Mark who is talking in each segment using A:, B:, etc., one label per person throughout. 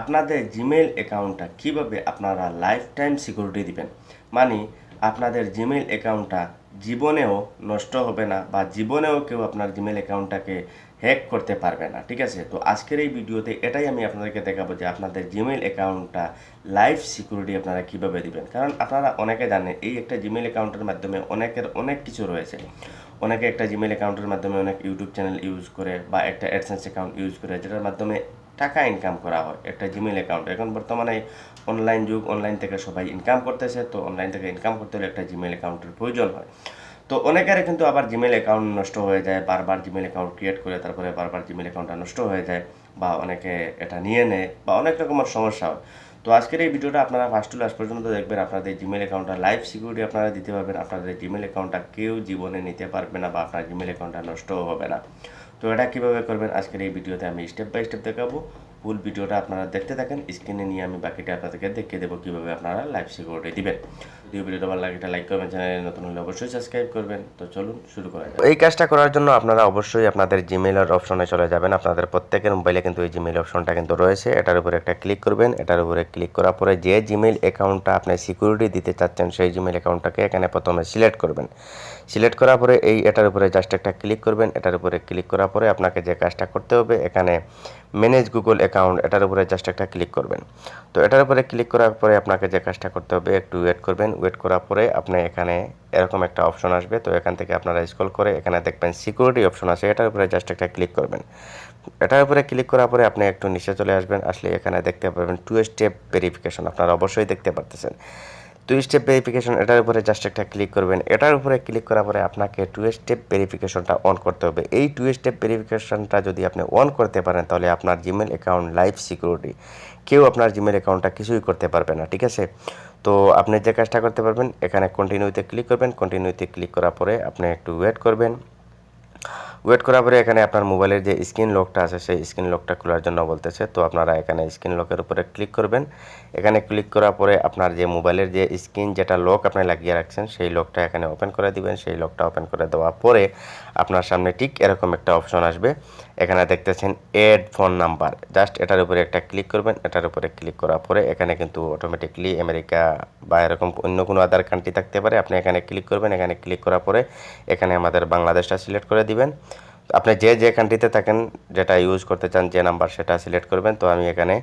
A: আপনাদের জিমেইল অ্যাকাউন্টটা কীভাবে আপনারা লাইফ টাইম সিকিউরিটি দিবেন? মানে আপনাদের জিমেইল অ্যাকাউন্টটা জীবনেও নষ্ট হবে না বা জীবনেও কেউ আপনার জিমেইল অ্যাকাউন্টটাকে হ্যাক করতে পারবে না, ঠিক আছে? তো আজকের এই ভিডিওতে এটাই আমি আপনাদেরকে দেখাবো যে আপনাদের জিমেইল অ্যাকাউন্টটা লাইফ সিকিউরিটি আপনারা কীভাবে দিবেন। কারণ আপনারা অনেকে জানেন, এই একটা জিমেইল অ্যাকাউন্টের মাধ্যমে অনেকের অনেক কিছু রয়েছে। অনেকে একটা জিমেল অ্যাকাউন্টের মাধ্যমে অনেক ইউটিউব চ্যানেল ইউজ করে বা একটা অ্যাডসেন্স অ্যাকাউন্ট ইউজ করে, যেটার মাধ্যমে টাকা ইনকাম করা হয়, একটা জিমেল অ্যাকাউন্ট এখন বর্তমানে অনলাইন যুগ অনলাইন থেকে সবাই ইনকাম করতেছে, তো অনলাইন থেকে ইনকাম করতে হলে একটা জিমেল অ্যাকাউন্টের প্রয়োজন হয়। তো অনেকের কিন্তু আবার জিমেল অ্যাকাউন্ট নষ্ট হয়ে যায়, বারবার জিমেল অ্যাকাউন্ট ক্রিয়েট করে তারপরে বারবার জিমেল অ্যাকাউন্টটা নষ্ট হয়ে যায় বা অনেকে এটা নিয়ে নেয় বা অনেক রকমের সমস্যা হয়। তো আজকের এই ভিডিওটা আপনারা ফার্স্ট টু লাস্ট পর্যন্ত দেখবেন। আপনাদের জিমেল অ্যাকাউন্টটা লাইফ সিকিউরিটি আপনারা দিতে পারবেন। আপনাদের জিমেল অ্যাকাউন্টটা কেউ জীবনে নিতে পারবে না বা আপনার জিমেল অ্যাকাউন্টটা নষ্টও হবে না। তো এটা কীভাবে করবেন? আজকের এই ভিডিওতে আমি স্টেপ বাই স্টেপ দেখাবো। ফুল ভিডিওটা আপনারা দেখতে থাকেন। স্ক্রিনে নিয়ে আমি বাকিটা আপনাদেরকে দেখিয়ে দেবো কীভাবে আপনারা লাইভ সিকিউরিটি দিবেন। যদি ভিডিওটা ভালো লাগে লাইক করবেন চ্যানেলে নতুন হলে অবশ্যই সাবস্ক্রাইব করবেন। তো চলুন শুরু করা যাক। এই কাজটা করার জন্য আপনারা অবশ্যই আপনাদের জিমেইলের অপশনে চলে যাবেন। আপনাদের প্রত্যেকের মোবাইলে কিন্তু এই জিমেল অপশনটা কিন্তু রয়েছে। এটার উপরে একটা ক্লিক করবেন। এটার উপরে ক্লিক করার পরে যে জিমেইল অ্যাকাউন্টটা আপনি সিকিউরিটি দিতে চাচ্ছেন, সেই জিমেল অ্যাকাউন্টটাকে এখানে প্রথমে সিলেক্ট করবেন। সিলেক্ট করার পরে এই এটার উপরে জাস্ট একটা ক্লিক করবেন। এটার উপরে ক্লিক করার পরে আপনাকে যে কাজটা করতে হবে, এখানে ম্যানেজ গুগল অ্যাকাউন্ট এটার উপরে জাস্ট একটা ক্লিক করবেন। তো এটার উপরে ক্লিক করার পরে আপনাকে যে কাজটা করতে হবে, একটু ওয়েট করবেন। ওয়েট করার পরে আপনি এখানে এরকম একটা অপশন আসবে। তো এখান থেকে আপনারা স্ক্রল করে এখানে দেখবেন সিকিউরিটি অপশন আছে। এটার উপরে জাস্ট একটা ক্লিক করবেন। এটার উপরে ক্লিক করার পরে আপনি একটু নিচে চলে আসবেন। আসলে এখানে দেখতে পাবেন টু স্টেপ ভেরিফিকেশন আপনারা অবশ্যই দেখতে পারতেছেন। টু স্টেপ ভেরিফিকেশন এটার উপরে জাস্ট একটা ক্লিক করবেন। এটার উপরে ক্লিক করার পরে আপনাকে টু স্টেপ ভেরিফিকেশনটা অন করতে হবে। এই টু স্টেপ ভেরিফিকেশনটা যদি আপনি অন করতে পারেন, তাহলে আপনার জিমেল অ্যাকাউন্ট লাইফ সিকিউরিটি কেউ আপনার জিমেল অ্যাকাউন্টটা কিছুই করতে পারবে না, ঠিক আছে? তো আপনি যে কাজটা করতে পারবেন, এখানে কন্টিনিউতে ক্লিক করবেন। কন্টিনিউতে ক্লিক করার পরে আপনি একটু ওয়েট করবেন। ওয়েট করার পরে এখানে আপনার মোবাইলের যে স্ক্রিন লকটা আছে, সেই স্ক্রিন লকটা খোলার জন্য বলতেছে। তো আপনারা এখানে স্ক্রিন লকের উপরে ক্লিক করবেন। এখানে ক্লিক করার পরে আপনার যে মোবাইলের যে স্ক্রিন যেটা লক আপনি লাগিয়ে রাখছেন, সেই লকটা এখানে ওপেন করে দিবেন। সেই লকটা ওপেন করে দেওয়ার পরে আপনার সামনে ঠিক এরকম একটা অপশন আসবে। এখানে দেখতেছেন এড ফোন নাম্বার জাস্ট এটার উপরে একটা ক্লিক করবেন। এটার উপরে ক্লিক করার পরে এখানে কিন্তু অটোমেটিকলি আমেরিকা বা এরকম অন্য কোনো আদার কান্ট্রি থাকতে পারে। আপনি এখানে ক্লিক করবেন। এখানে ক্লিক করার পরে এখানে আমাদের বাংলাদেশটা সিলেক্ট করে দিবেন। আপনি যে যে কান্ট্রিতে থাকেন, যেটা ইউজ করতে চান, যে নাম্বার সেটা সিলেক্ট করবেন। তো আমি এখানে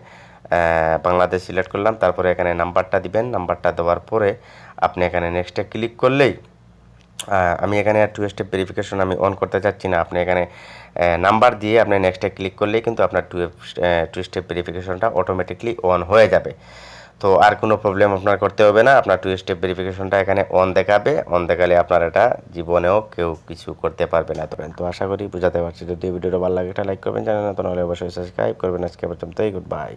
A: বাংলাদেশ সিলেক্ট করলাম। তারপরে এখানে নাম্বারটা দিবেন। নাম্বারটা দেওয়ার পরে আপনি এখানে নেক্সটে ক্লিক করলেই আমি এখানে টু স্টেপ ভেরিফিকেশন আমি অন করতে চাচ্ছি না। আপনি এখানে নাম্বার দিয়ে আপনি নেক্সটে ক্লিক করলেই কিন্তু আপনার টু টু স্টেপ ভেরিফিকেশনটা অটোমেটিকলি অন হয়ে যাবে। তো আর কোনো প্রবলেম আপনার করতে হবে না। আপনার টু স্টেপ ভেরিফিকেশনটা এখানে অন দেখাবে। অন দেখালে আপনার এটা জীবনেও কেউ কিছু করতে পারবে না ধরেন তো আশা করি বুঝাতে পারছি। যদি ভিডিওটা ভালো লাগে এটা লাইক করবেন জানেন না তো নাহলে অবশ্যই সাবস্ক্রাইব করবেন। আজকে পর্যন্তই। Good bye